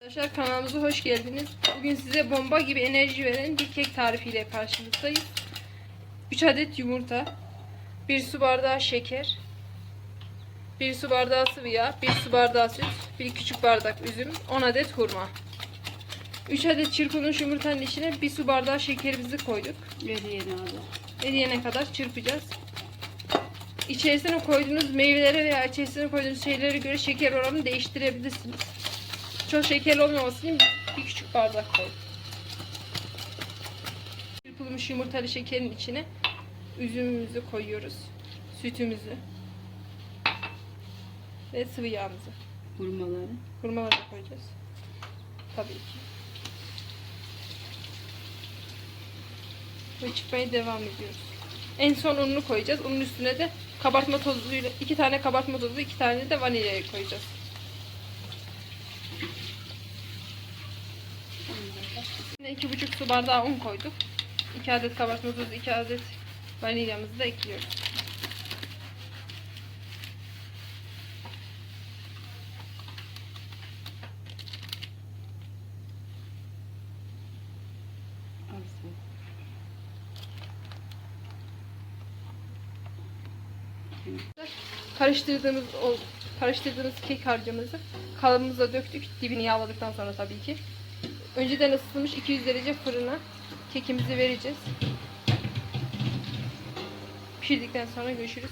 Arkadaşlar kanalımıza hoş geldiniz. Bugün size bomba gibi enerji veren bir kek tarifiyle karşınızdayız. 3 adet yumurta, 1 su bardağı şeker, 1 su bardağı sıvı yağ, 1 su bardağı süt, 1 küçük bardak üzüm, 10 adet hurma. 3 adet çırpılmış yumurtanın içine 1 su bardağı şekerimizi koyduk. Eriyene abi. Eriyene kadar çırpacağız. İçerisine koyduğunuz meyvelere veya içerisine koyduğunuz şeylere göre şeker oranını değiştirebilirsiniz. Çok şekerli olmaması için bir küçük bardak koy. Çırpılmış yumurtalı şekerin içine üzümümüzü koyuyoruz. Sütümüzü. Ve sıvı yağımızı. Hurmaları. Hurmaları da koyacağız. Tabii ki. Ve çıkmaya devam ediyoruz. En son ununu koyacağız. Unun üstüne de kabartma tozuyla iki tane kabartma tozu, iki tane de vanilyayı koyacağız. Şimdi iki buçuk su bardağı un koyduk. İki adet kabartma tozu, iki adet vanilyamızı da ekliyoruz. Karıştırdığımız karıştırdığımız kek harcımızı kalıbımıza döktük. Dibini yağladıktan sonra tabii ki. Önceden ısıtılmış 200 derece fırına kekimizi vereceğiz. Pişirdikten sonra görüşürüz.